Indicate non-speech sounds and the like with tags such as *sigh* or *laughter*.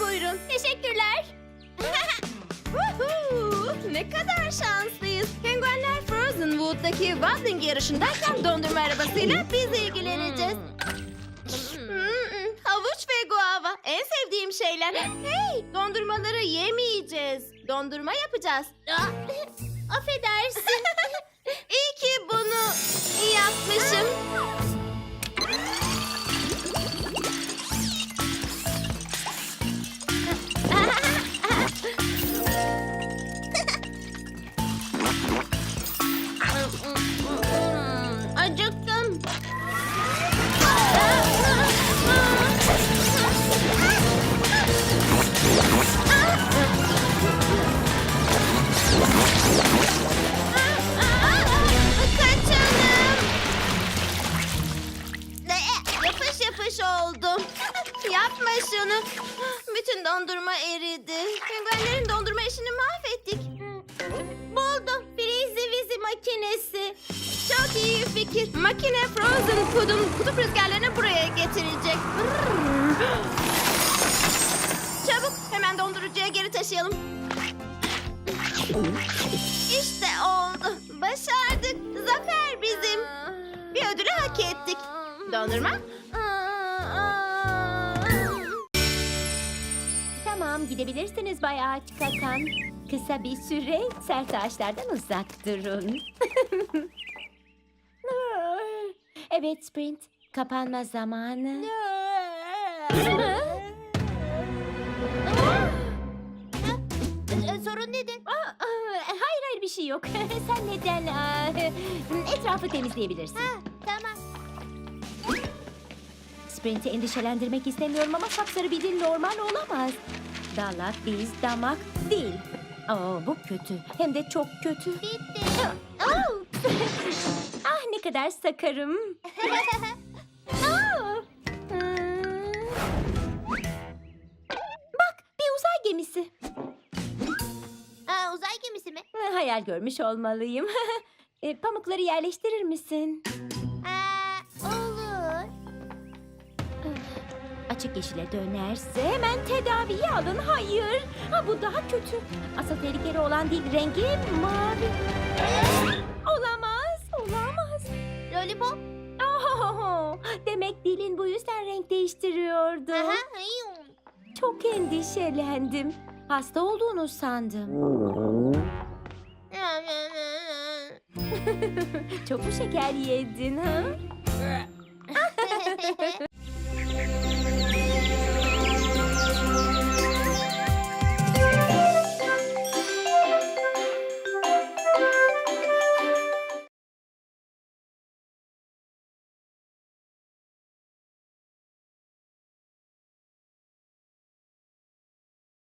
Buyurun. Teşekkürler. *laughs* Ne kadar şanslıyız. Penguenler Frozen Wood'daki waddling yarışındayken dondurma arabasıyla biz ilgileneceğiz. Hmm, havuç ve guava. En sevdiğim şeyler. Hey, dondurmaları yemeyeceğiz. Dondurma yapacağız. *laughs* Affedersin. İyi ki bunu yapmışım. Yapma şunu. Bütün dondurma eridi. Penguenlerin dondurma işini mahvettik. Buldum. Freezy Wizy makinesi. Çok iyi fikir. Makine Frozen Food'un kutup rüzgarlarını buraya getirecek. Çabuk hemen dondurucuya geri taşıyalım. İşte oldu. Başardık. Zafer bizim. Bir ödülü hak ettik. Dondurma? Tamam gidebilirsiniz Bay Ağaç Kakan. Kısa bir süre sert ağaçlardan uzak durun. *laughs* evet Sprint. Kapanma zamanı. Sorun nedir? Aa, aa, hayır hayır bir şey yok. *laughs* Sen neden aa, etrafı temizleyebilirsin. Tamam. Sprint'i endişelendirmek istemiyorum ama sapsarı bir dil normal olamaz. Dalak, diz, damak, dil. Aa, bu kötü. Hem de çok kötü. Bitti. *laughs* Ah ne kadar sakarım. *laughs* Hmm. Bak bir uzay gemisi. Aa, uzay gemisi mi? Hayal görmüş olmalıyım. *laughs* E, Pamukları yerleştirir misin? Açık yeşile dönerse hemen tedaviyi alın. Hayır. Ha, bu daha kötü. Asıl tehlikeli olan değil rengi mavi. Olamaz. Olamaz. Lollipop. Oh, demek dilin bu yüzden renk değiştiriyordu. Aha. hayır. Çok endişelendim. Hasta olduğunu sandım. *laughs* Çok mu şeker yedin ha?